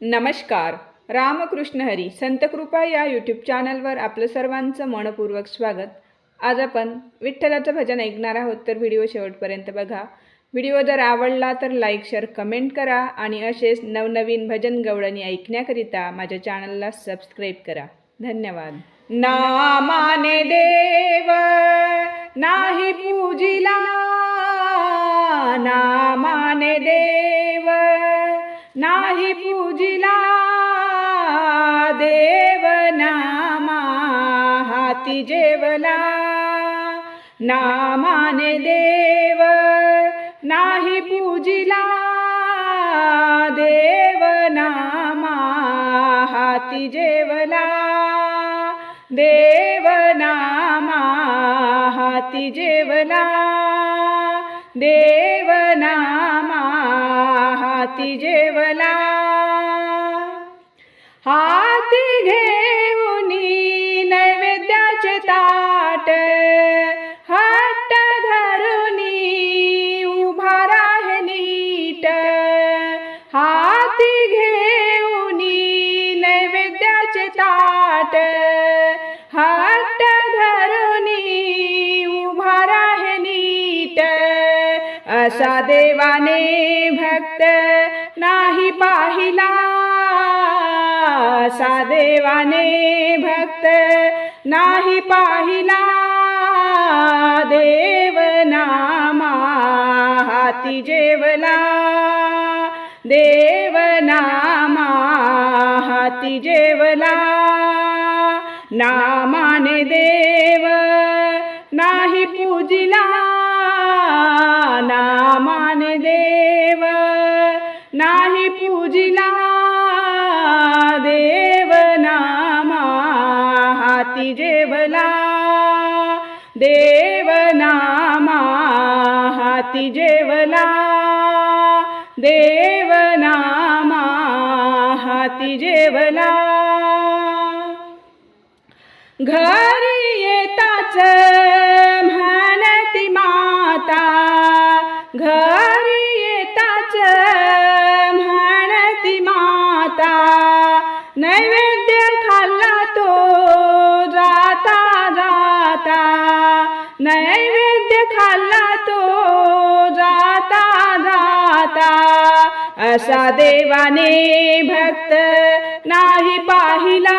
नमस्कार. रामकृष्ण हरी संतकृपा या यूट्यूब चॅनलवर आपलं सर्वांचं मनपूर्वक स्वागत. आज आपण विठ्ठलाचं भजन ऐकणार आहोत तर व्हिडिओ शेवटपर्यंत बघा. व्हिडिओ जर आवडला तर लाईक शेअर कमेंट करा आणि असेच नवनवीन भजन गवळणी ऐकण्याकरिता माझ्या चॅनलला सबस्क्राईब करा. धन्यवाद. नामाने देव नाही पूजिला. नामाने देव. नाही पूजिला देव नामा हाती जेवला. नामाने देव नाही पूजिला देव नामा हाती जेवला. देव नामा हाती जेवला. देव हाती जेवला. असा देवाने भक्त नाही पाहिला. असा देवाने भक्त नाही पाहिला. देव नामा हाती जेवला. देव नामा हाती जेवला. नामाने देव नाही पूजिला. पूजिला देवनामा हाती जेवला. देवनामा हाती जेवला. देवनामा हाती जेवला. घरी येताच असा देवाने भक्त नाही पाहिला.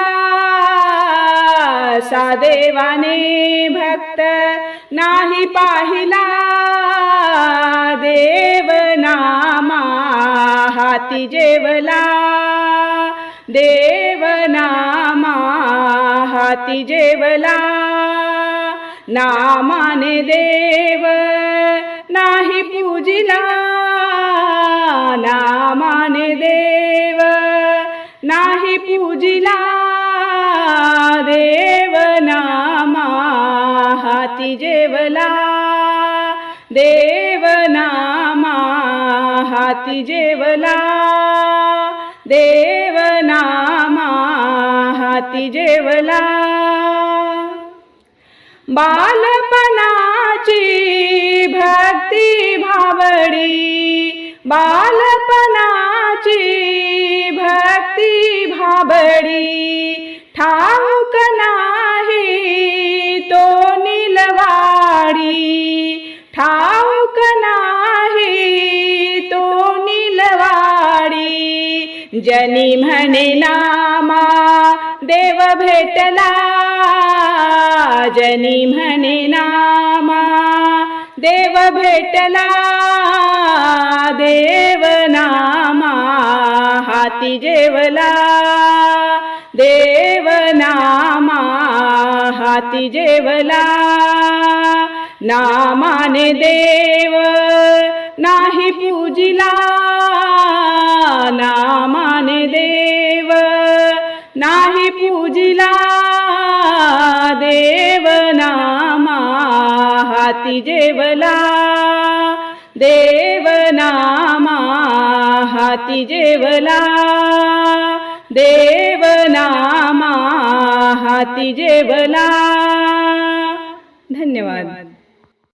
असा देवाने भक्त नाही पाहिला. देव नामा हाती जेवला. देव नामा हाती जेवला. नामाने देव नाही पूजिला. नाही पूजिला देवनामा हाती जेवला. देवनामा हाती जेवला. देवनामा हाती जेवला. बालपणाची भक्ती भावडी बालपणा भक्ती ठाऊक नाही तो निलवाडी. ठाऊक नाही तो निलवाडी. जनी म्हणे नामा देव भेटला. जनी म्हणे नामा देव भेटला. देव हाती जेवला. देव नामा हाती जेवला. नामाने देव नाही पूजिला. नामाने देव नाही पूजिला. देव नामा हाती जेवला. देव नामा हाती जेवला. देवनामा हाती जेवला. धन्यवाद.